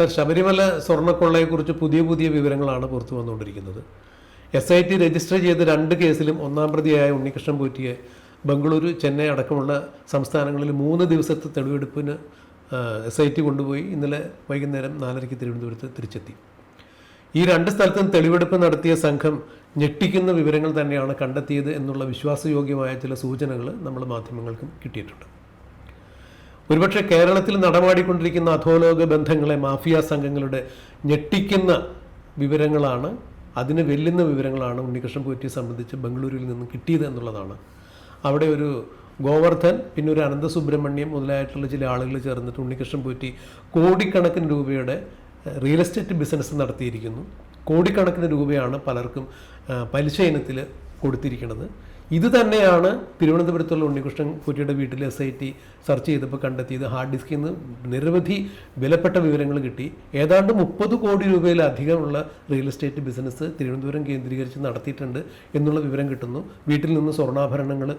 Sir Sabarimala സ്വർണക്കൊള്ളയെക്കുറിച്ച് പുതിയ പുതിയ വിവരങ്ങളാണ് പുറത്തു വന്നുകൊണ്ടിരിക്കുന്നത്. എസ് ഐ ടി രജിസ്റ്റർ ചെയ്ത രണ്ട് കേസിലും ഒന്നാം പ്രതിയായ ഉണ്ണികൃഷ്ണൻ പോറ്റിയെ ബംഗളൂരു ചെന്നൈ അടക്കമുള്ള സംസ്ഥാനങ്ങളിൽ മൂന്ന് ദിവസത്തെ തെളിവെടുപ്പിന് എസ് ഐ ടി കൊണ്ടുപോയി. ഇന്നലെ വൈകുന്നേരം നാലരയ്ക്ക് തിരുവനന്തപുരത്ത് തിരിച്ചെത്തി. ഈ രണ്ട് സ്ഥലത്തും തെളിവെടുപ്പ് നടത്തിയ സംഘം ഞെട്ടിക്കുന്ന വിവരങ്ങൾ തന്നെയാണ് കണ്ടെത്തിയത് എന്നുള്ള വിശ്വാസയോഗ്യമായ ചില സൂചനകൾ നമ്മൾ മാധ്യമങ്ങൾക്കും കിട്ടിയിട്ടുണ്ട്. ഒരുപക്ഷെ കേരളത്തിൽ നടമാടിക്കൊണ്ടിരിക്കുന്ന അധോലോക ബന്ധങ്ങളെ മാഫിയ സംഘങ്ങളുടെ ഞെട്ടിക്കുന്ന വിവരങ്ങളാണ് അതിന് വെല്ലുന്ന വിവരങ്ങളാണ് ഉണ്ണികൃഷ്ണൻ പോറ്റിയെ സംബന്ധിച്ച് ബംഗളൂരുവിൽ നിന്ന് കിട്ടിയത് എന്നുള്ളതാണ്. അവിടെ ഒരു ഗോവർദ്ധൻ പിന്നെ ഒരു അനന്തസുബ്രഹ്മണ്യം മുതലായിട്ടുള്ള ചില ആളുകൾ ചേർന്നിട്ട് ഉണ്ണികൃഷ്ണൻ പോറ്റി കോടിക്കണക്കിന് രൂപയുടെ റിയൽ എസ്റ്റേറ്റ് ബിസിനസ് നടത്തിയിരിക്കുന്നു. കോടിക്കണക്കിന് രൂപയാണ് പലർക്കും പലിശ ഇനത്തിൽ കൊടുത്തിരിക്കുന്നത്. ഇത് തന്നെയാണ് തിരുവനന്തപുരത്തുള്ള ഉണ്ണികൃഷ്ണൻ കുറ്റിയുടെ വീട്ടിൽ എസ് ഐ ടി സെർച്ച് ചെയ്തപ്പോൾ കണ്ടെത്തിയത് ഹാർഡ് ഡിസ്കിൽ നിന്ന് നിരവധി വിലപ്പെട്ട വിവരങ്ങൾ കിട്ടി. ഏതാണ്ട് മുപ്പത് കോടി രൂപയിലധികമുള്ള റിയൽ എസ്റ്റേറ്റ് ബിസിനസ് തിരുവനന്തപുരം കേന്ദ്രീകരിച്ച് നടത്തിയിട്ടുണ്ട് എന്നുള്ള വിവരം കിട്ടുന്നു. വീട്ടിൽ നിന്ന് സ്വർണാഭരണങ്ങൾ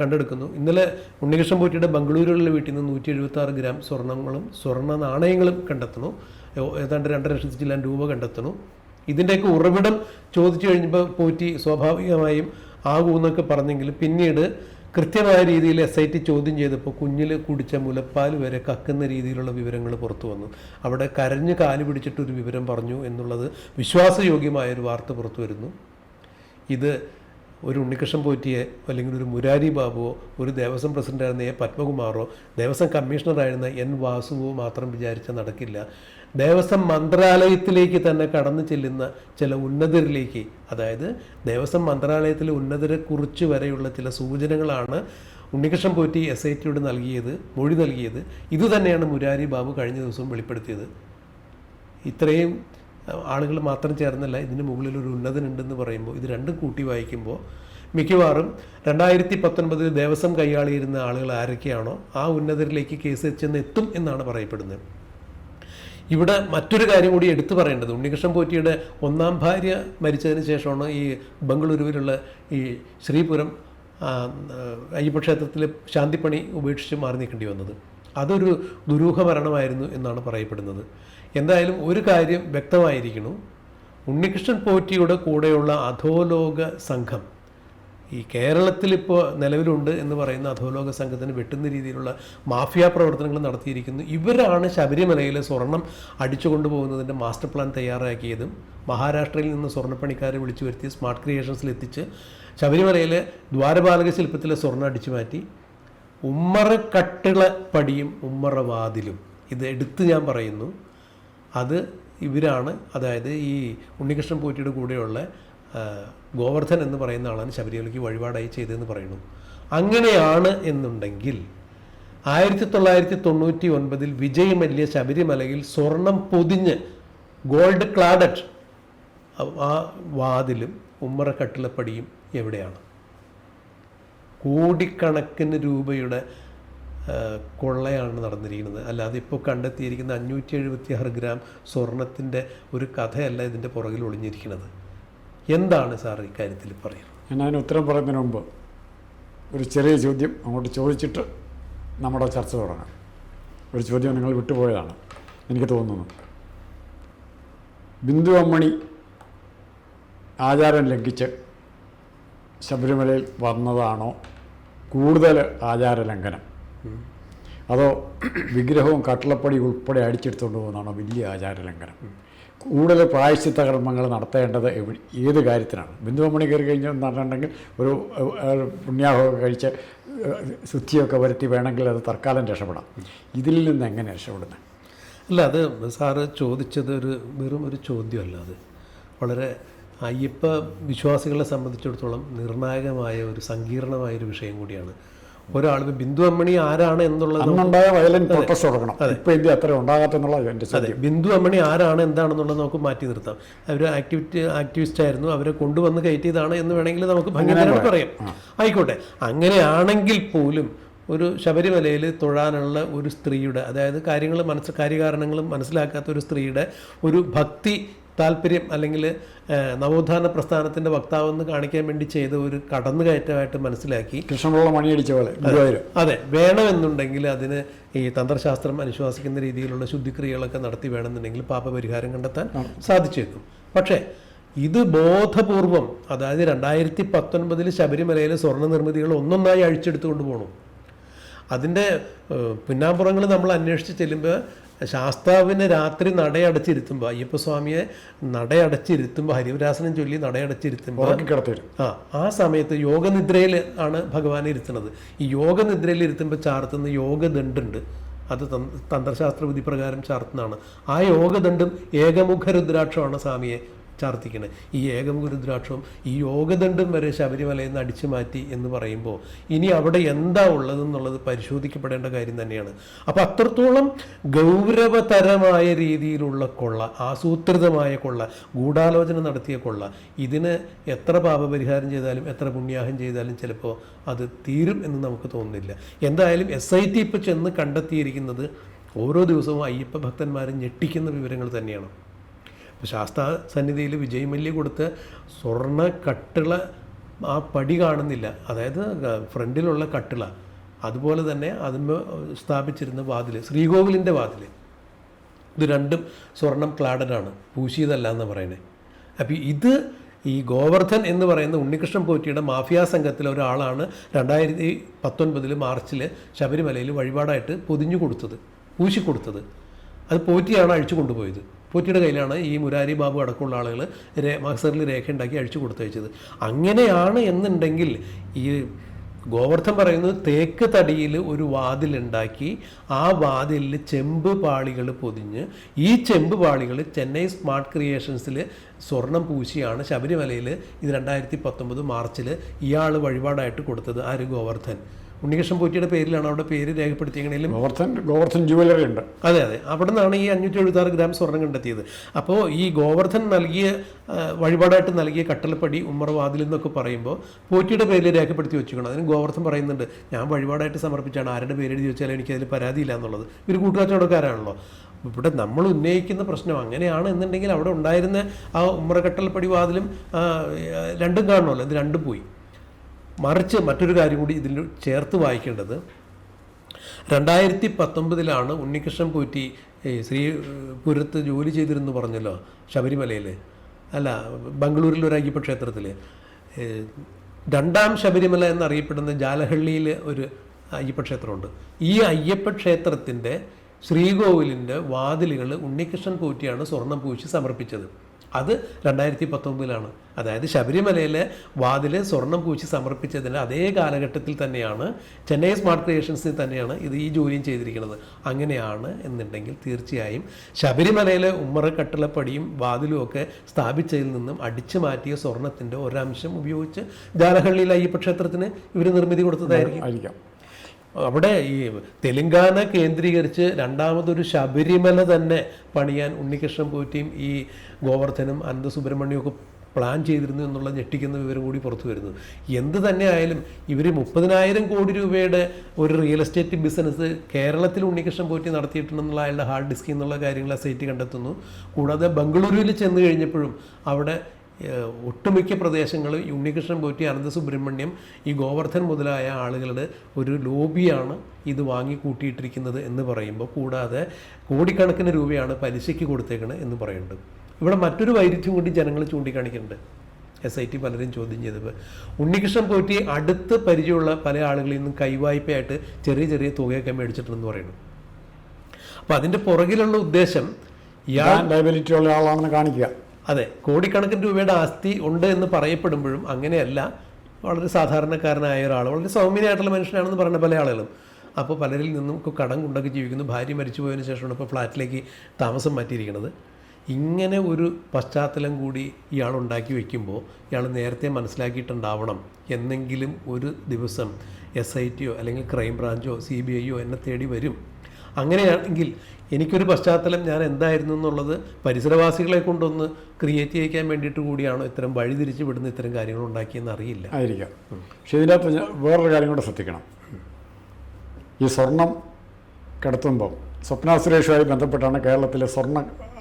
കണ്ടെടുക്കുന്നു. ഇന്നലെ ഉണ്ണികൃഷ്ണൻ പോറ്റിയുടെ ബംഗളൂരുവിലെ വീട്ടിൽ നിന്ന് നൂറ്റി എഴുപത്തി ഗ്രാം സ്വർണങ്ങളും സ്വർണ നാണയങ്ങളും കണ്ടെത്തുന്നു. ഏതാണ്ട് രണ്ടര ലക്ഷത്തി രൂപ കണ്ടെത്തുന്നു. ഇതിന്റെയൊക്കെ ഉറവിടം ചോദിച്ചു കഴിഞ്ഞപ്പോൾ പോറ്റി സ്വാഭാവികമായും ആകൂന്നൊക്കെ പറഞ്ഞെങ്കിലും പിന്നീട് കൃത്യമായ രീതിയിൽ എസ് ഐ ടി ചോദ്യം ചെയ്തപ്പോൾ കുഞ്ഞിൽ കുടിച്ച മുലപ്പാൽ വരെ കക്കുന്ന രീതിയിലുള്ള വിവരങ്ങൾ പുറത്തു വന്നു. അവിടെ കരഞ്ഞ് കാൽ പിടിച്ചിട്ടൊരു വിവരം പറഞ്ഞു എന്നുള്ളത് വിശ്വാസയോഗ്യമായ ഒരു വാർത്ത പുറത്തു വരുന്നു. ഇത് ഒരു ഉണ്ണികൃഷ്ണൻ പോറ്റിയെ അല്ലെങ്കിൽ ഒരു മുരാരി ബാബുവോ ഒരു ദേവസ്വം പ്രസിഡന്റായിരുന്ന എ പത്മകുമാറോ ദേവസ്വം കമ്മീഷണറായിരുന്ന എൻ വാസുവോ മാത്രം വിചാരിച്ചാൽ നടക്കില്ല. ദേവസ്വം മന്ത്രാലയത്തിലേക്ക് തന്നെ കടന്നു ചെല്ലുന്ന ചില ഉന്നതരിലേക്ക് അതായത് ദേവസ്വം മന്ത്രാലയത്തിലെ ഉന്നതരെ കുറിച്ച് വരെയുള്ള ചില സൂചനകളാണ് ഉണ്ണികൃഷ്ണൻ പോറ്റി എസ് ഐ ടിയോട് നൽകിയത് മൊഴി നൽകിയത്. ഇതുതന്നെയാണ് മുരാരി ബാബു കഴിഞ്ഞ ദിവസം വെളിപ്പെടുത്തിയത്. ഇത്രയും ആളുകൾ മാത്രം ചേർന്നല്ല ഇതിന് മുകളിൽ ഒരു ഉന്നതനുണ്ടെന്ന് പറയുമ്പോൾ ഇത് രണ്ടും കൂട്ടി വായിക്കുമ്പോൾ മിക്കവാറും രണ്ടായിരത്തി പത്തൊൻപതിൽ ദേവസ്വം കൈയാളിയിരുന്ന ആളുകൾ ആരൊക്കെയാണോ ആ ഉന്നതരിലേക്ക് കേസ് ചെന്ന് എത്തും എന്നാണ് പറയപ്പെടുന്നത്. ഇവിടെ മറ്റൊരു കാര്യം കൂടി എടുത്തു പറയേണ്ടത്. ഉണ്ണികൃഷ്ണൻ പോറ്റിയുടെ ഒന്നാം ഭാര്യ മരിച്ചതിന് ശേഷമാണ് ഈ ബംഗളൂരുവിലുള്ള ഈ ശ്രീപുരം അയ്യപ്പക്ഷേത്രത്തിലെ ശാന്തിപ്പണി ഉപേക്ഷിച്ച് മാറി നിൽക്കേണ്ടി വന്നത്. അതൊരു ദുരൂഹ മരണമായിരുന്നു എന്നാണ് പറയപ്പെടുന്നത്. എന്തായാലും ഒരു കാര്യം വ്യക്തമായിരിക്കുന്നു. ഉണ്ണികൃഷ്ണൻ പോറ്റിയുടെ കൂടെയുള്ള അധോലോക സംഘം ഈ കേരളത്തിൽ ഇപ്പോൾ നിലവിലുണ്ട് എന്ന് പറയുന്ന അധോലോക സംഘത്തിന് വെട്ടുന്ന രീതിയിലുള്ള മാഫിയ പ്രവർത്തനങ്ങൾ നടത്തിയിരിക്കുന്നു. ഇവരാണ് ശബരിമലയിൽ സ്വർണം അടിച്ചുകൊണ്ടുപോകുന്നതിന്റെ മാസ്റ്റർ പ്ലാൻ തയ്യാറാക്കിയതും മഹാരാഷ്ട്രയിൽ നിന്ന് സ്വർണപ്പണിക്കാരെ വിളിച്ചു വരുത്തി സ്മാർട്ട് ക്രിയേഷൻസിൽ എത്തിച്ച് ശബരിമലയിലെ ദ്വാരപാലക ശില്പത്തിലെ സ്വർണം അടിച്ചു മാറ്റി. ഉമ്മറ കട്ടിള പടിയും ഉമ്മറ വാതിലും ഇത് എടുത്ത് ഞാൻ പറയുന്നു. അത് ഇവരാണ് അതായത് ഈ ഉണ്ണികൃഷ്ണൻ പോറ്റിയുടെ കൂടെയുള്ള ഗോവർദ്ധൻ എന്ന് പറയുന്ന ആളാണ് ശബരിമലയ്ക്ക് വഴിപാടായി ചെയ്തതെന്ന് പറയുന്നു. അങ്ങനെയാണ് എന്നുണ്ടെങ്കിൽ ആയിരത്തി തൊള്ളായിരത്തി തൊണ്ണൂറ്റി ഒൻപതിൽ വിജയ് മല്യ ശബരിമലയിൽ സ്വർണം പൊതിഞ്ഞ് ഗോൾഡ് ക്ലാഡറ്റ് ആ വാതിലും ഉമ്മറക്കട്ടിലപ്പടിയും എവിടെയാണ്? കോടിക്കണക്കിന് രൂപയുടെ കൊള്ളയാണ് നടന്നിരിക്കുന്നത്. അല്ലാതെ ഇപ്പോൾ കണ്ടെത്തിയിരിക്കുന്ന അഞ്ഞൂറ്റി എഴുപത്തി ആറ് ഗ്രാം സ്വർണത്തിന്റെ ഒരു കഥയല്ല ഇതിന്റെ പുറകിൽ ഒളിഞ്ഞിരിക്കുന്നത്. എന്താണ് സാർ ഇക്കാര്യത്തിൽ പറയുന്നത്? ഞാൻ അതിന് ഉത്തരം പറയുന്നതിന് മുമ്പ് ഒരു ചെറിയ ചോദ്യം അങ്ങോട്ട് ചോദിച്ചിട്ട് നമ്മുടെ ചർച്ച തുടങ്ങാം. ഒരു ചോദ്യം നിങ്ങൾ വിട്ടുപോയതാണ് എനിക്ക് തോന്നുന്നു. ബിന്ദു അമ്മണി ആചാരം ലംഘിച്ച് ശബരിമലയിൽ വന്നതാണോ? കൂടുതൽ ആചാര ലംഘനം. അതോ വിഗ്രഹവും കട്ടിളപ്പടി ഉൾപ്പെടെ അടിച്ചെടുത്തുകൊണ്ട് പോകുന്നതാണോ? വലിയ ആചാര ലംഘനം. കൂടുതൽ പ്രായശ്ചിത്ത കർമ്മങ്ങൾ നടത്തേണ്ടത് ഏത് കാര്യത്തിനാണ്? ബിന്ദുവമ്മണി കയറി കഴിഞ്ഞാൽ നടണമെങ്കിൽ ഒരു പുണ്യാഹമൊക്കെ കഴിച്ച് ശുദ്ധിയൊക്കെ വരുത്തി വേണമെങ്കിൽ അത് തൽക്കാലം രക്ഷപ്പെടാം. ഇതിൽ നിന്ന് എങ്ങനെ രക്ഷപ്പെടുന്നത് അല്ല അത് സാറ് ചോദിച്ചത് ഒരു വെറും ഒരു ചോദ്യമല്ല അത്. വളരെ അയ്യപ്പ വിശ്വാസികളെ സംബന്ധിച്ചിടത്തോളം നിർണായകമായ ഒരു സങ്കീർണമായൊരു വിഷയം കൂടിയാണ്. ഒരാൾ ബിന്ദു അമ്മണി ആരാണ് എന്നുള്ളത് അന്നുണ്ടായ വയലൻ പ്രൊട്ടസ്റ്റ് തുടങ്ങണം ഇപ്പൊ ഇന്ത്യ അത്ര ഉണ്ടാകാത്തെന്നുള്ള എന്റെ അതെ. ബിന്ദു അമ്മണി ആരാണ് എന്താണെന്നുള്ളത് നമുക്ക് മാറ്റി നിർത്താം. അവർ ആക്ടിവിറ്റി ആക്ടിവിസ്റ്റ് ആയിരുന്നു. അവരെ കൊണ്ടുവന്ന് കയറ്റിയതാണ് എന്ന് വേണമെങ്കിൽ നമുക്ക് ഭംഗിയായിട്ട് പറയാം. ആയിക്കോട്ടെ. അങ്ങനെയാണെങ്കിൽ പോലും ഒരു ശബരിമലയിൽ തൊഴാനുള്ള ഒരു സ്ത്രീയുടെ അതായത് കാര്യങ്ങൾ മനസ്സ് കാര്യകാരണങ്ങളും മനസ്സിലാക്കാത്ത ഒരു സ്ത്രീയുടെ ഒരു ഭക്തി താല്പര്യം അല്ലെങ്കിൽ നവോത്ഥാന പ്രസ്ഥാനത്തിന്റെ വക്താവെന്ന് കാണിക്കാൻ വേണ്ടി ചെയ്ത ഒരു കടന്നുകയറ്റമായിട്ട് മനസ്സിലാക്കി. കൃഷ്ണപിള്ള മണിയടിച്ച പോലെ അതെ വേണമെന്നുണ്ടെങ്കിൽ അതിന് ഈ തന്ത്രശാസ്ത്രം അനുശ്വാസിക്കുന്ന രീതിയിലുള്ള ശുദ്ധിക്രിയകളൊക്കെ നടത്തി വേണമെന്നുണ്ടെങ്കിൽ പാപപരിഹാരം കണ്ടെത്താൻ സാധിച്ചേക്കും. പക്ഷേ ഇത് ബോധപൂർവം അതായത് രണ്ടായിരത്തി പത്തൊൻപതിൽ ശബരിമലയിലെ സ്വർണ നിർമ്മിതികൾ ഒന്നൊന്നായി അഴിച്ചെടുത്തുകൊണ്ട് പോകണം അതിന്റെ പിന്നാമ്പുറങ്ങൾ നമ്മൾ അന്വേഷിച്ച് ചെല്ലുമ്പോൾ ശാസ്താവിനെ രാത്രി നടയടച്ചിരുത്തുമ്പോൾ അയ്യപ്പസ്വാമിയെ നടയടച്ചിരുത്തുമ്പോൾ ഹരിവരാസനം ചൊല്ലി നടയടച്ചിരുത്തുമ്പോൾ ആ ആ സമയത്ത് യോഗനിദ്രയിൽ ആണ് ഭഗവാൻ ഇരുത്തുന്നത്. ഈ യോഗനിദ്രയിൽ ഇരുത്തുമ്പോൾ ചാർത്തുന്ന യോഗദണ്ഡുണ്ട്. അത് തന്ത്രശാസ്ത്ര വിധി പ്രകാരം ചാർത്തുന്നതാണ്. ആ യോഗദണ്ഡും ഏകമുഖ രുദ്രാക്ഷമാണ് സ്വാമിയെ. ചാർത്തിക്കണത് ഈ ഏകമുഖ രുദ്രാക്ഷവും ഈ യോഗദണ്ഡം വരെ ശബരിമലയിൽ നിന്ന് അടിച്ചു മാറ്റി എന്ന് പറയുമ്പോൾ ഇനി അവിടെ എന്താ ഉള്ളതെന്നുള്ളത് പരിശോധിക്കപ്പെടേണ്ട കാര്യം തന്നെയാണ്. അപ്പോൾ അത്രത്തോളം ഗൗരവതരമായ രീതിയിലുള്ള കൊള്ള ആസൂത്രിതമായ കൊള്ള ഗൂഢാലോചന നടത്തിയ കൊള്ള ഇതിന് എത്ര പാപപരിഹാരം ചെയ്താലും എത്ര പുണ്യാഹം ചെയ്താലും ചിലപ്പോൾ അത് തീരും എന്ന് നമുക്ക് തോന്നുന്നില്ല. എന്തായാലും എസ് ഐ ടി ഇപ്പോൾ ചെന്ന് കണ്ടെത്തിയിരിക്കുന്നത് ഓരോ ദിവസവും അയ്യപ്പ ഭക്തന്മാരെ ഞെട്ടിക്കുന്ന വിവരങ്ങൾ തന്നെയാണ്. ഇപ്പോൾ ശാസ്താ സന്നിധിയിൽ വിജയമല്യ കൊടുത്ത സ്വർണ കട്ടിള ആ പടി കാണുന്നില്ല. അതായത് ഫ്രണ്ടിലുള്ള കട്ടിള. അതുപോലെ തന്നെ അതിന് സ്ഥാപിച്ചിരുന്ന വാതിൽ ശ്രീകോവിലിന്റെ വാതിൽ ഇത് രണ്ടും സ്വർണം ക്ലാഡഡാണ് പൂശിയതല്ല എന്ന് പറയുന്നത് അപ്പോൾ ഇത് ഈ ഗോവർദ്ധൻ എന്ന് പറയുന്ന ഉണ്ണികൃഷ്ണൻ പോറ്റിയുടെ മാഫിയ സംഘത്തിലെ ഒരാളാണ് രണ്ടായിരത്തി പത്തൊൻപതിൽ മാർച്ചിൽ ശബരിമലയിൽ വഴിപാടായിട്ട് പൊതിഞ്ഞു കൊടുത്തത് പൂശിക്കൊടുത്തത്. അത് പോറ്റിയാണ് അഴിച്ചു കൊണ്ടുപോയത്. പോറ്റിയുടെ കയ്യിലാണ് ഈ മുരാരി ബാബു അടക്കമുള്ള ആളുകൾ രേ മക്സറിൽ രേഖ ഉണ്ടാക്കി അഴിച്ചു കൊടുത്തയച്ചത്. അങ്ങനെയാണ് എന്നുണ്ടെങ്കിൽ ഈ ഗോവർദ്ധൻ പറയുന്നത് തേക്ക് തടിയിൽ ഒരു വാതിലുണ്ടാക്കി ആ വാതിലിൽ ചെമ്പ് പാളികൾ പൊതിഞ്ഞ് ഈ ചെമ്പ് പാളികൾ ചെന്നൈ സ്മാർട്ട് ക്രിയേഷൻസിൽ സ്വർണം പൂശിയാണ് ശബരിമലയിൽ ഇത് രണ്ടായിരത്തി പത്തൊമ്പത് മാർച്ചിൽ ഇയാൾ വഴിപാടായിട്ട് കൊടുത്തത് ആര്? ഗോവർദ്ധൻ. ഉണ്ണികൃഷ്ണൻ പോറ്റിയുടെ പേരിലാണ് അവിടെ പേര് രേഖപ്പെടുത്തിയെങ്കിലും ഗോവർദ്ധൻ ഗോവർദ്ധൻ ജുവലറി ഉണ്ട്. അതെ അതെ. അവിടെ നിന്നാണ് ഈ അഞ്ഞൂറ്റി എഴുപത്താറ് ഗ്രാം സ്വർണം കണ്ടെത്തിയത്. അപ്പോൾ ഈ ഗോവർദ്ധൻ നൽകിയ വഴിപാടായിട്ട് നൽകിയ കട്ടലപ്പടി ഉമ്മർവാതിൽ എന്നൊക്കെ പറയുമ്പോൾ പോറ്റിയുടെ പേരിൽ രേഖപ്പെടുത്തി വെച്ചിരിക്കണം. അതിന് ഗോവർദ്ധൻ പറയുന്നുണ്ട് ഞാൻ വഴിപാടായിട്ട് സമർപ്പിച്ചാണ്. ആരുടെ പേര് എഴുതി വെച്ചാലും എനിക്കതിൽ പരാതിയില്ല എന്നുള്ളത്. ഇവർ കൂട്ടുകച്ചവടക്കാരാണല്ലോ. ഇവിടെ നമ്മൾ ഉന്നയിക്കുന്ന പ്രശ്നം അങ്ങനെയാണ് എന്നുണ്ടെങ്കിൽ അവിടെ ഉണ്ടായിരുന്ന ആ ഉമ്മറ കട്ടളപ്പടി വാതിലും രണ്ടും കാണണമല്ലോ. ഇത് രണ്ടും പോയി. മറിച്ച് മറ്റൊരു കാര്യം കൂടി ഇതിൽ ചേർത്ത് വായിക്കേണ്ടത്. രണ്ടായിരത്തി പത്തൊമ്പതിലാണ് ഉണ്ണികൃഷ്ണൻ പോറ്റി ശ്രീ ശ്രീപുരത്ത് ജോലി ചെയ്തിരുന്നു പറഞ്ഞല്ലോ ശബരിമലയിൽ അല്ല ബംഗളൂരിൽ ഒരു അയ്യപ്പ ക്ഷേത്രത്തിൽ രണ്ടാം ശബരിമല എന്നറിയപ്പെടുന്ന ജാലഹള്ളിയിൽ ഒരു അയ്യപ്പ ക്ഷേത്രമുണ്ട്. ഈ അയ്യപ്പ ക്ഷേത്രത്തിന്റെ ശ്രീകോവിലിന്റെ വാതിലുകൾ ഉണ്ണികൃഷ്ണൻ പോറ്റിയാണ് സ്വർണം പൂശി സമർപ്പിച്ചത്. അത് രണ്ടായിരത്തി പത്തൊമ്പതിലാണ് അതായത് ശബരിമലയിലെ വാതിൽ സ്വർണം പൂശി സമർപ്പിച്ചതിന്റെ അതേ കാലഘട്ടത്തിൽ തന്നെയാണ് ചെന്നൈ സ്മാർട്ട് ക്രിയേഷൻസിൽ തന്നെയാണ് ഇത് ഈ ജോലിയും ചെയ്തിരിക്കുന്നത്. അങ്ങനെയാണ് എന്നുണ്ടെങ്കിൽ തീർച്ചയായും ശബരിമലയിലെ ഉമ്മറ കട്ടിളപ്പടിയും വാതിലും ഒക്കെ സ്ഥാപിച്ചതിൽ നിന്നും അടിച്ചു മാറ്റിയ സ്വർണത്തിന്റെ ഒരംശം ഉപയോഗിച്ച് ജാലഹള്ളിയിലെ അയ്യപ്പ ക്ഷേത്രത്തിന് ഇവർ നിർമ്മിതി കൊടുത്തതായിരിക്കും. അവിടെ ഈ തെലുങ്കാന കേന്ദ്രീകരിച്ച് രണ്ടാമതൊരു ശബരിമല തന്നെ പണിയാൻ ഉണ്ണികൃഷ്ണൻ പോറ്റിയും ഈ ഗോവർദ്ധനും അനന്തസുബ്രഹ്മണ്യവും പ്ലാൻ ചെയ്തിരുന്നു എന്നുള്ള ഞെട്ടിക്കുന്ന വിവരം കൂടി പുറത്തു വരുന്നു. എന്ത് തന്നെ ആയാലും ഇവർ മുപ്പതിനായിരം കോടി രൂപയുടെ ഒരു റിയൽ എസ്റ്റേറ്റ് ബിസിനസ് കേരളത്തിൽ ഉണ്ണികൃഷ്ണൻ പോറ്റി നടത്തിയിട്ടുണ്ടെന്നുള്ള അയാളുടെ ഹാർഡ് ഡിസ്കിൽ നിന്നുള്ള കാര്യങ്ങൾ ആ സൈറ്റ് കണ്ടെത്തുന്നു. കൂടാതെ ബംഗളൂരുവിൽ ചെന്ന് കഴിഞ്ഞപ്പോഴും അവിടെ ഒട്ടുമിക്ക പ്രദേശങ്ങളും ഉണ്ണികൃഷ്ണൻ പോറ്റി അനന്ത സുബ്രഹ്മണ്യം ഈ ഗോവർദ്ധൻ മുതലായ ആളുകളുടെ ഒരു ലോബിയാണ് ഇത് വാങ്ങി കൂട്ടിയിട്ടിരിക്കുന്നത് എന്ന് പറയുമ്പോൾ കൂടാതെ കോടിക്കണക്കിന് രൂപയാണ് പലിശയ്ക്ക് കൊടുത്തേക്കുന്നത് എന്ന് പറയുന്നുണ്ട്. ഇവിടെ മറ്റൊരു വൈരുദ്ധ്യം കൂടി ജനങ്ങൾ ചൂണ്ടിക്കാണിക്കുന്നുണ്ട്. എസ് ഐ ടി പലരും ചോദ്യം ചെയ്തത്. ഉണ്ണികൃഷ്ണൻ പോറ്റി അടുത്ത് പരിചയമുള്ള പല ആളുകളിൽ നിന്നും കൈവായ്പയായിട്ട് ചെറിയ ചെറിയ തുകയൊക്കെ മേടിച്ചിട്ടുണ്ടെന്ന് പറയുന്നു. അപ്പോൾ അതിന്റെ പുറകിലുള്ള ഉദ്ദേശം ഇയാൾ ലയബിലിറ്റി ഉള്ള ആളാണെന്ന് കാണിക്കുക. അതെ കോടിക്കണക്കിന് രൂപയുടെ ആസ്തി ഉണ്ട് എന്ന് പറയപ്പെടുമ്പോഴും അങ്ങനെയല്ല വളരെ സാധാരണക്കാരനായ ഒരാൾ വളരെ സൗമ്യനായിട്ടുള്ള മനുഷ്യനാണെന്ന് പറയുന്ന പല ആളുകളും. അപ്പോൾ പലരിൽ നിന്നും കടം കൊണ്ടൊക്കെ ജീവിക്കുന്നു. ഭാര്യ മരിച്ചു പോയതിനു ശേഷമാണ് ഇപ്പോൾ ഫ്ലാറ്റിലേക്ക് താമസം മാറ്റിയിരിക്കുന്നത്. ഇങ്ങനെ ഒരു പശ്ചാത്തലം കൂടി ഇയാൾ ഉണ്ടാക്കി വയ്ക്കുമ്പോൾ ഇയാൾ നേരത്തെ മനസ്സിലാക്കിയിട്ടുണ്ടാവണം എന്നെങ്കിലും ഒരു ദിവസം എസ് ഐ ടിയോ അല്ലെങ്കിൽ ക്രൈം ബ്രാഞ്ചോ സി ബി ഐയോ എന്നെ തേടി വരും. അങ്ങനെയാണെങ്കിൽ എനിക്കൊരു പശ്ചാത്തലം ഞാൻ എന്തായിരുന്നു എന്നുള്ളത് പരിസരവാസികളെ കൊണ്ടൊന്ന് ക്രിയേറ്റ് ചെയ്യിക്കാൻ വേണ്ടിയിട്ട് കൂടിയാണോ ഇത്തരം വഴിതിരിച്ച് വിടുന്ന ഇത്തരം കാര്യങ്ങൾ ഉണ്ടാക്കിയെന്ന് അറിയില്ല. ആയിരിക്കാം. പക്ഷെ ഇതിനകത്ത് ഞാൻ വേറൊരു കാര്യം കൂടെ ശ്രദ്ധിക്കണം. ഈ സ്വർണം കിടത്തുമ്പം സ്വപ്ന സുരേഷുമായി ബന്ധപ്പെട്ടാണ് കേരളത്തിലെ സ്വർണ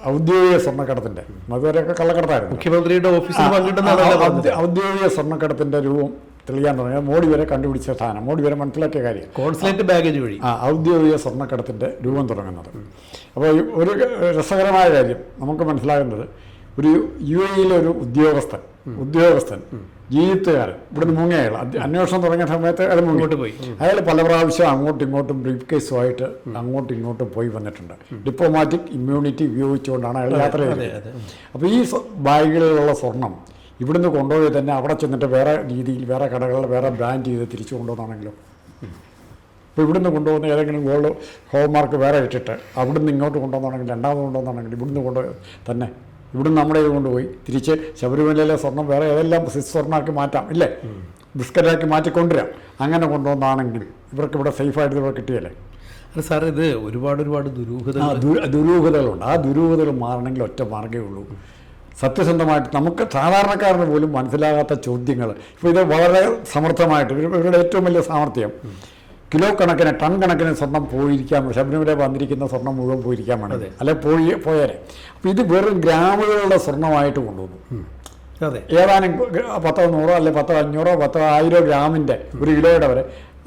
ഔദ്യോഗിക സ്വർണക്കടത്തിന്റെ അതുവരെയൊക്കെ കള്ളക്കടത്തായിരുന്നു. മുഖ്യമന്ത്രിയുടെ ഓഫീസിൽ ഔദ്യോഗിക സ്വർണക്കടത്തിന്റെ രൂപം തെളിയാൻ തുടങ്ങിയത് മോഡി വരെ കണ്ടുപിടിച്ച സാധനം. മോഡി വരെ മനസ്സിലാക്കിയ കാര്യം. കോൺസുലേറ്റ് ബാഗേജ് വഴി. ആ ഔദ്യോഗിക സ്വർണക്കടത്തിന്റെ രൂപം തുടങ്ങുന്നത്. അപ്പോൾ ഒരു രസകരമായ കാര്യം നമുക്ക് മനസ്സിലാകുന്നത് ഒരു യു എയിലെ ഒരു ഉദ്യോഗസ്ഥൻ ഉദ്യോഗസ്ഥൻ ജീവിതത്തുകാരൻ ഇവിടുന്ന് മുങ്ങിയയാൾ അന്വേഷണം തുടങ്ങിയ സമയത്ത് അയാൾ മുങ്ങോട്ട് പോയി. അയാൾ പല പ്രാവശ്യം അങ്ങോട്ടും ഇങ്ങോട്ടും ബ്രീഫ് കേസുമായിട്ട് അങ്ങോട്ടും ഇങ്ങോട്ടും പോയി വന്നിട്ടുണ്ട്. ഡിപ്ലോമാറ്റിക് ഇമ്മ്യൂണിറ്റി ഉപയോഗിച്ചുകൊണ്ടാണ് അയാൾ യാത്ര ചെയ്തത്. അപ്പോൾ ഈ ബാഗുകളിലുള്ള സ്വർണം ഇവിടുന്ന് കൊണ്ടുപോയി തന്നെ അവിടെ ചെന്നിട്ട് വേറെ രീതിയിൽ വേറെ കടകളിൽ വേറെ ബ്രാൻഡ് ചെയ്ത് തിരിച്ചു കൊണ്ടുവന്നാണെങ്കിലോ? ഇപ്പോൾ ഇവിടുന്ന് കൊണ്ടുപോകുന്ന ഏതെങ്കിലും ഗോൾഡ് ഹോംമാർക്ക് വേറെ ഇട്ടിട്ട് അവിടുന്ന് ഇങ്ങോട്ട് കൊണ്ടുവന്നാണെങ്കിൽ രണ്ടാമത് കൊണ്ടുവന്നാണെങ്കിൽ ഇവിടുന്ന് കൊണ്ട് തന്നെ ഇവിടുന്ന് നമ്മുടെ ഇത് കൊണ്ടുപോയി തിരിച്ച് ശബരിമലയിലെ സ്വർണം വേറെ ഏതെല്ലാം സ്വർണമാക്കി മാറ്റാം ഇല്ലേ? ബിസ്ക്കറ്റാക്കി മാറ്റി കൊണ്ടുവരാം അങ്ങനെ കൊണ്ടുവന്നാണെങ്കിൽ ഇവർക്ക് ഇവിടെ സേഫായിട്ട് ഇവിടെ കിട്ടിയല്ലേ? അല്ല സാർ ഇത് ഒരുപാട് ഒരുപാട് ദുരൂഹത ദുരൂഹതകളുണ്ട്. ആ ദുരൂഹതകൾ മാറണമെങ്കിൽ ഒറ്റ മാർഗമേ ഉള്ളൂ. സത്യസന്ധമായിട്ട് നമുക്ക് സാധാരണക്കാരന് പോലും മനസ്സിലാകാത്ത ചോദ്യങ്ങൾ. ഇപ്പോൾ ഇത് വളരെ സമർത്ഥമായിട്ട് ഇവരുടെ ഏറ്റവും വലിയ സാമർത്ഥ്യം. കിലോ കണക്കിന് ടൺ കണക്കിന് സ്വർണം പോയിരിക്കാൻ ശബരിമല വന്നിരിക്കുന്ന സ്വർണം മുഴുവൻ പോയിരിക്കാൻ വേണ്ടത് അല്ലെ പോയി പോയേരെ അപ്പോൾ ഇത് വെറും ഗ്രാമുകളുടെ സ്വർണമായിട്ട് കൊണ്ടുവന്നു. അതെ. ഏതാനും പത്തോ നൂറോ അല്ലെ പത്തോ അഞ്ഞൂറോ പത്തോ ആയിരോ ഗ്രാമിന്റെ ഒരു കിലോയുടെ വരെ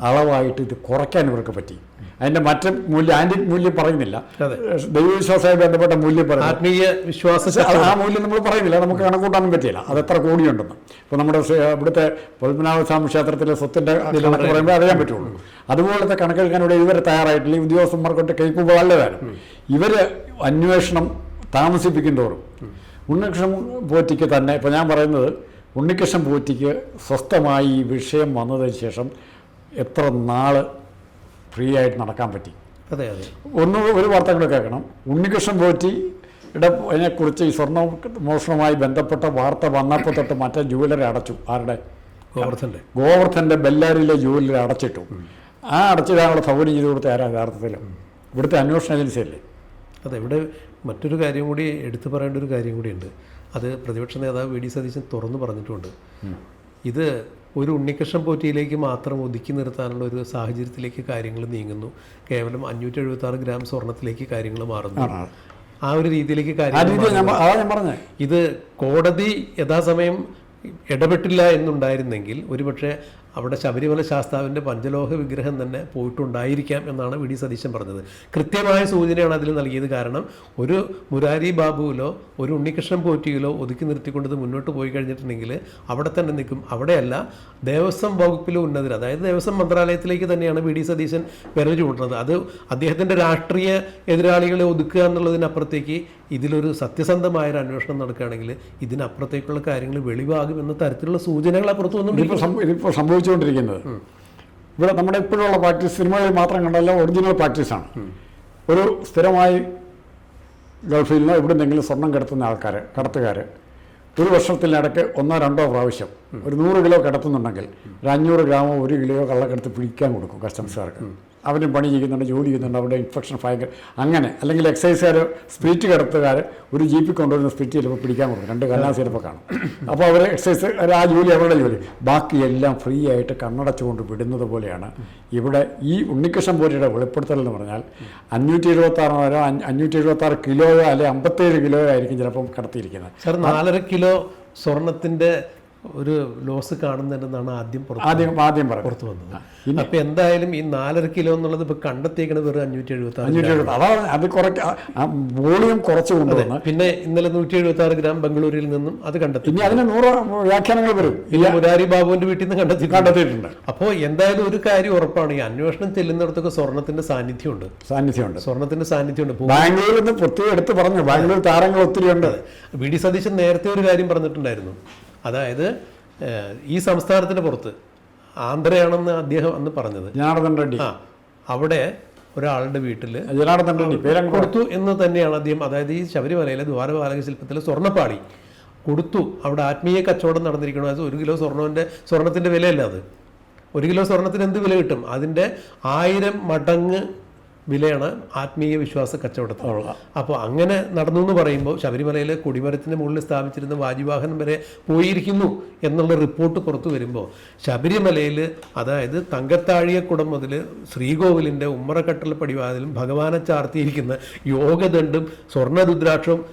അളവായിട്ട് ഇത് കുറയ്ക്കാൻ ഇവർക്ക് പറ്റി. അതിന്റെ മറ്റ് മൂല്യം ആന്റി മൂല്യം പറയുന്നില്ല. ദൈവവിശ്വാസമായി ബന്ധപ്പെട്ട മൂല്യം പറയുന്നു ആത്മീയ വിശ്വാസ ആ മൂല്യം നമ്മൾ പറയുന്നില്ല. നമുക്ക് കണക്കൂട്ടാനും പറ്റില്ല. അത് എത്ര കോടിയുണ്ടെന്ന്. ഇപ്പോൾ നമ്മുടെ ഇവിടുത്തെ പത്മനാഭസ്വാമി ക്ഷേത്രത്തിലെ സ്വത്തിന്റെ കണക്ക് പറയുമ്പോൾ അറിയാൻ പറ്റുള്ളൂ. അതുപോലത്തെ കണക്കെടുക്കാൻ ഇവിടെ ഇവർ തയ്യാറായിട്ടില്ല. ഈ ഉദ്യോഗസ്ഥന്മാർക്കൊട്ട് കേൾക്കുമ്പോൾ വല്ലതാണ് ഇവർ അന്വേഷണം താമസിപ്പിക്കും തോറും. ഉണ്ണികൃഷ്ണൻ പോറ്റിക്ക് തന്നെ ഇപ്പോൾ ഞാൻ പറയുന്നത് ഉണ്ണികൃഷ്ണൻ പോറ്റിക്ക് സ്വസ്ഥമായി ഈ വിഷയം വന്നതിന് ശേഷം എത്ര നാൾ ഫ്രീ ആയിട്ട് നടക്കാൻ പറ്റി? അതെ അതെ. ഒന്ന് ഒരു വാർത്ത കൂടെ കേൾക്കണം. ഉണ്ണികൃഷ്ണൻ പോറ്റിയുടെ അതിനെക്കുറിച്ച് ഈ സ്വർണ മോഷണവുമായി ബന്ധപ്പെട്ട വാർത്ത വന്നപ്പോൾ തൊട്ട് മറ്റേ ജുവലറി അടച്ചു. ആരുടെ? ഗോവർദ്ധന്റെ ഗോവർദ്ധന്റെ ബെല്ലാരിയിലെ ജുവലറി അടച്ചിട്ടു. ആ അടച്ചിടാനുള്ള സൗകര്യം ചെയ്ത് കൊടുത്ത ആരാ യഥാർത്ഥത്തിൽ ഇവിടുത്തെ അന്വേഷണ ഏജൻസിയല്ലേ അതെ ഇവിടെ മറ്റൊരു കാര്യം കൂടി എടുത്തു പറയേണ്ട ഒരു കാര്യം കൂടിയുണ്ട് അത് പ്രതിപക്ഷ നേതാവ് വി ഡി സതീശൻ തുറന്നു പറഞ്ഞിട്ടുണ്ട്. ഇത് ഒരു ഉണ്ണികൃഷ്ണൻ പോറ്റിയിലേക്ക് മാത്രം ഒതുക്കി നിർത്താനുള്ള ഒരു സാഹചര്യത്തിലേക്ക് കാര്യങ്ങൾ നീങ്ങുന്നു. കേവലം അഞ്ഞൂറ്റി എഴുപത്തി ആറ് ഗ്രാം സ്വർണത്തിലേക്ക് കാര്യങ്ങൾ മാറുന്നു. ആ ഒരു രീതിയിലേക്ക് കാര്യങ്ങൾ ഇത് കോടതി യഥാസമയം ഇടപെട്ടില്ല എന്നുണ്ടായിരുന്നെങ്കിൽ ഒരുപക്ഷെ അവിടെ ശബരിമല ശാസ്താവിന്റെ പഞ്ചലോഹ വിഗ്രഹം തന്നെ പോയിട്ടുണ്ടായിരിക്കാം എന്നാണ് വി ഡി സതീശൻ പറഞ്ഞത്. കൃത്യമായ സൂചനയാണ് അതിൽ നൽകിയത്. കാരണം ഒരു മുരാരി ബാബുവിലോ ഒരു ഉണ്ണികൃഷ്ണൻ പോറ്റിയിലോ ഒതുക്കി നിർത്തിക്കൊണ്ടത് മുന്നോട്ട് പോയി കഴിഞ്ഞിട്ടുണ്ടെങ്കിൽ അവിടെ തന്നെ നിൽക്കും. അവിടെയല്ല ദേവസ്വം വകുപ്പിലെ ഉന്നതർ അതായത് ദേവസ്വം മന്ത്രാലയത്തിലേക്ക് തന്നെയാണ് വി ഡി സതീശൻ വിരൽ ചൂണ്ടുന്നത്. അത് അദ്ദേഹത്തിന്റെ രാഷ്ട്രീയ എതിരാളികളെ ഒതുക്കുക എന്നുള്ളതിനപ്പുറത്തേക്ക് ഇതിലൊരു സത്യസന്ധമായ ഒരു അന്വേഷണം നടക്കുകയാണെങ്കിൽ ഇതിനപ്പുറത്തേക്കുള്ള കാര്യങ്ങൾ വെളിവാകും എന്ന തരത്തിലുള്ള സൂചനകൾ അപ്പുറത്ത് ഇതിപ്പോൾ സംഭവിച്ചുകൊണ്ടിരിക്കുന്നത് ഇവിടെ നമ്മുടെ ഇപ്പോഴുള്ള പ്രാക്ടീസ് സിനിമകളിൽ മാത്രം കണ്ടല്ല ഒറിജിനൽ പ്രാക്ടീസാണ് ഒരു സ്ഥിരമായി ഗൾഫിൽ നിന്ന് എവിടെ നിന്നെങ്കിലും സ്വർണം കിടത്തുന്ന ആൾക്കാർ കടത്തുകാർ ഒരു വർഷത്തിനിടയ്ക്ക് ഒന്നോ രണ്ടോ പ്രാവശ്യം ഒരു നൂറ് കിലോ കിടത്തുന്നുണ്ടെങ്കിൽ ഒരു അഞ്ഞൂറ് ഗ്രാമോ ഒരു കിലോയോ കള്ളക്കെടുത്ത് പിടിക്കാൻ കൊടുക്കും കസ്റ്റംസുകാർക്ക് അവരും പണി ചെയ്യുന്നുണ്ട് ജോലി ചെയ്യുന്നുണ്ട് അവരുടെ ഇൻഫെക്ഷൻ ഭയങ്കര അങ്ങനെ അല്ലെങ്കിൽ എക്സൈസുകാർ സ്പിരിറ്റ് കിടത്തുകാർ ഒരു ജീപ്പിൽ കൊണ്ടുവരുന്ന സ്പിരിറ്റ് ചിലപ്പോൾ പിടിക്കാൻ കൊടുക്കും. രണ്ട് കല്ലാസ് ചിലപ്പോൾ കാണും. അപ്പോൾ അവർ എക്സൈസ് ആ ജോലി അവരുടെ ജോലി. ബാക്കിയെല്ലാം ഫ്രീ ആയിട്ട് കണ്ണടച്ചുകൊണ്ട് വിടുന്നത് പോലെയാണ്. ഇവിടെ ഈ ഉണ്ണിക്കൃഷ്ണൻ പോലെയുടെ വെളിപ്പെടുത്തൽ എന്ന് പറഞ്ഞാൽ അഞ്ഞൂറ്റി എഴുപത്താറോ അഞ്ഞൂറ്റി എഴുപത്താറ് കിലോയോ അല്ലെ അമ്പത്തേഴ് കിലോയോ ആയിരിക്കും ചിലപ്പം കടത്തിയിരിക്കുന്നത്. സാർ നാലര കിലോ സ്വർണത്തിന്റെ ഒരു ലോസ് കാണുന്നുണ്ടെന്നാണ് ആദ്യം പുറത്ത് ആദ്യം ആദ്യം പുറത്തു വന്നത്. അപ്പൊ എന്തായാലും ഈ നാലര കിലോ എന്നുള്ളത് ഇപ്പൊ കണ്ടെത്തിയേക്കണത് വെറും അഞ്ഞൂറ്റി എഴുപത്തി ആറ് അഞ്ഞൂറ്റി എഴുപത്തി അതാണ് അത് കുറച്ച് വോളിയം കുറച്ച് കൊണ്ടുവന്നു പിന്നെ ഇന്നലെ നൂറ്റി എഴുപത്തി ആറ് ഗ്രാം ബംഗളൂരിൽ നിന്നും അത് കണ്ടെത്തി. ഇനി അതിന് നൂറ് വ്യാഖ്യാനങ്ങൾ വരും. ഇല്ല മുരാരി ബാബുവിന്റെ വീട്ടിൽ നിന്ന് കണ്ടെത്തി കണ്ടെത്തിയിട്ടുണ്ട്. അപ്പോൾ എന്തായാലും ഒരു കാര്യം ഉറപ്പാണ് ഈ അന്വേഷണം ചെല്ലുന്നിടത്തൊക്കെ സ്വർണത്തിന്റെ സാന്നിധ്യമുണ്ട്. സാന്നിധ്യമുണ്ട്. സ്വർണത്തിന്റെ സാന്നിധ്യമുണ്ട്. ബാംഗ്ലൂരിൽ നിന്ന് പ്രത്യേകം എടുത്ത് പറഞ്ഞു. ബാംഗ്ലൂർ താരങ്ങൾ ഒത്തിരി ഉണ്ട് വി. ഡി. സതീശൻ നേരത്തെ ഒരു കാര്യം പറഞ്ഞിട്ടുണ്ടായിരുന്നു. അതായത് ഈ സംസ്ഥാനത്തിന് പുറത്ത് ആന്ധ്രയാണെന്ന് അദ്ദേഹം അന്ന് പറഞ്ഞത്. ജനാർദ്ദൻ റെഡ്ഡി. ആ അവിടെ ഒരാളുടെ വീട്ടിൽ ജനാർദ്ദൻ റെഡ്ഡി പേരങ്ങ് കൊടുത്തു എന്ന് തന്നെയാണ് അദ്ദേഹം അതായത് ഈ ശബരിമലയിലെ ദ്വാരപാലക ശില്പത്തിലെ സ്വർണപ്പാളി കൊടുത്തു. അവിടെ ആത്മീയ കച്ചവടം നടന്നിരിക്കണം അത് ഒരു കിലോ സ്വർണത്തിന്റെ സ്വർണത്തിന്റെ വിലയല്ല അത്. ഒരു കിലോ സ്വർണത്തിന് എന്ത് വില കിട്ടും? അതിന്റെ ആയിരം മടങ്ങ് വിലയാണ് ആത്മീയ വിശ്വാസ കച്ചവടത്തിനുള്ള. അപ്പോൾ അങ്ങനെ നടന്നു എന്ന് പറയുമ്പോൾ ശബരിമലയിൽ കൊടിമരത്തിന്റെ മുകളിൽ സ്ഥാപിച്ചിരുന്ന വാജിവാഹനം വരെ പോയിരിക്കുന്നു എന്നുള്ള റിപ്പോർട്ട് പുറത്തു വരുമ്പോൾ ശബരിമലയിൽ അതായത് തങ്കത്താഴിയക്കുടം മുതൽ ശ്രീകോവിലിന്റെ ഉമ്മറക്കട്ടൽ പടിവാതിലും ഭഗവാനെ ചാർത്തിയിരിക്കുന്ന യോഗദണ്ഡും സ്വർണരുദ്രാക്ഷവും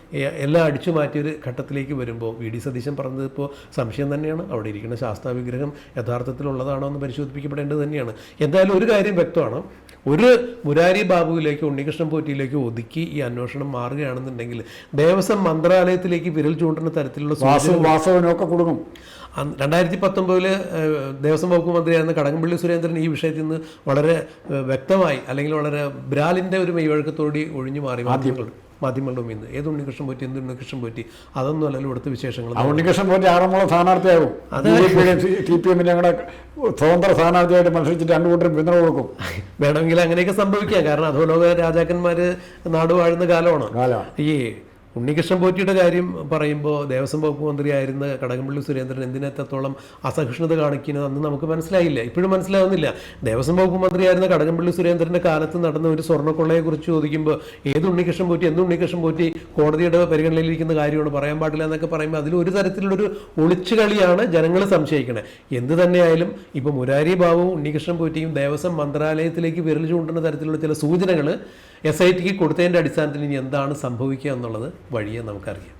എല്ലാം അടിച്ചു മാറ്റിയൊരു ഘട്ടത്തിലേക്ക് വരുമ്പോൾ വി ഡി സതീശൻ പറഞ്ഞത് ഇപ്പോൾ സംശയം തന്നെയാണ്. അവിടെ ഇരിക്കുന്ന ശാസ്താ വിഗ്രഹം യഥാർത്ഥത്തിലുള്ളതാണോ എന്ന് പരിശോധിപ്പിക്കപ്പെടേണ്ടത് തന്നെയാണ്. എന്തായാലും ഒരു കാര്യം വ്യക്തമാണ്. ഒരു മുരാരി ബാബുവിലേക്ക് ഉണ്ണികൃഷ്ണൻ പോറ്റിയിലേക്ക് ഒതുക്കി ഈ അന്വേഷണം മാറുകയാണെന്നുണ്ടെങ്കിൽ ദേവസ്വം മന്ത്രാലയത്തിലേക്ക് വിരൽ ചൂണ്ടുന്ന തരത്തിലുള്ള വാസവനൊക്കെ കൊടുക്കും. രണ്ടായിരത്തി പത്തൊമ്പതിൽ ദേവസ്വം വകുപ്പ് മന്ത്രിയായിരുന്ന കടകംപള്ളി സുരേന്ദ്രൻ ഈ വിഷയത്തിൽ നിന്ന് വളരെ വ്യക്തമായി അല്ലെങ്കിൽ വളരെ ബ്രാലിന്റെ ഒരു മെയ്വഴക്കത്തോടി ഒഴിഞ്ഞു മാറി. മാധ്യമങ്ങൾ. മാധ്യമങ്ങളുടെ മുമ്പിൽ നിന്ന്. ഏത് ഉണ്ണികൃഷ്ണൻ പോറ്റി എന്ത് ഉണ്ണികൃഷ്ണൻ പോറ്റി അതൊന്നും അല്ലല്ലോ ഇവിടുത്തെ വിശേഷങ്ങൾ. ഉണ്ണികൃഷ്ണൻ പോറ്റി ആറന്മുള സ്ഥാനാർത്ഥിയാകും. ടി പി എമ്മിന്റെ കൂടെ സ്വതന്ത്ര സ്ഥാനാർത്ഥിയായിട്ട് മത്സരിച്ചിട്ട് രണ്ടു കൂട്ടരും പിന്തുണ കൊടുക്കും. വേണമെങ്കിൽ അങ്ങനെയൊക്കെ സംഭവിക്കാം. കാരണം അധോലോക രാജാക്കന്മാർ നാട് വാഴുന്ന കാലമാണ്. ഈ ഉണ്ണികൃഷ്ണൻ പോറ്റിയുടെ കാര്യം പറയുമ്പോൾ ദേവസ്വം വകുപ്പ് മന്ത്രിയായിരുന്ന കടകംപള്ളി സുരേന്ദ്രൻ എന്തിനെത്രത്തോളം അസഹിഷ്ണുത കാണിക്കുന്നത് അന്ന് നമുക്ക് മനസ്സിലായില്ല. ഇപ്പോഴും മനസ്സിലാവുന്നില്ല. ദേവസ്വം വകുപ്പ് മന്ത്രിയായിരുന്ന കടകംപള്ളി സുരേന്ദ്രന്റെ കാലത്ത് നടന്ന ഒരു സ്വർണക്കൊള്ളയെക്കുറിച്ച് ചോദിക്കുമ്പോൾ ഏത് ഉണ്ണികൃഷ്ണൻ പോറ്റി എന്ത് ഉണ്ണികൃഷ്ണൻ പോറ്റി കോടതിയുടെ പരിഗണനയിലിരിക്കുന്ന കാര്യമാണ് പറയാൻ പാടില്ല എന്നൊക്കെ പറയുമ്പോൾ അതിൽ ഒരു തരത്തിലുള്ളൊരു ഒളിച്ചുകളിയാണ് ജനങ്ങൾ സംശയിക്കണേ. എന്ത് തന്നെയായാലും ഇപ്പോൾ മുരാരി ബാബുവും ഉണ്ണികൃഷ്ണൻ പോറ്റിയും ദേവസ്വം മന്ത്രാലയത്തിലേക്ക് വിരൽ ചൂണ്ടുന്ന തരത്തിലുള്ള ചില സൂചനകൾ എസ് ഐ ടിക്ക് കൊടുത്തതിന്റെ അടിസ്ഥാനത്തിൽ ഇനി എന്താണ് സംഭവിക്കുക എന്നുള്ളത് വഴിയെ നമുക്കറിയാം.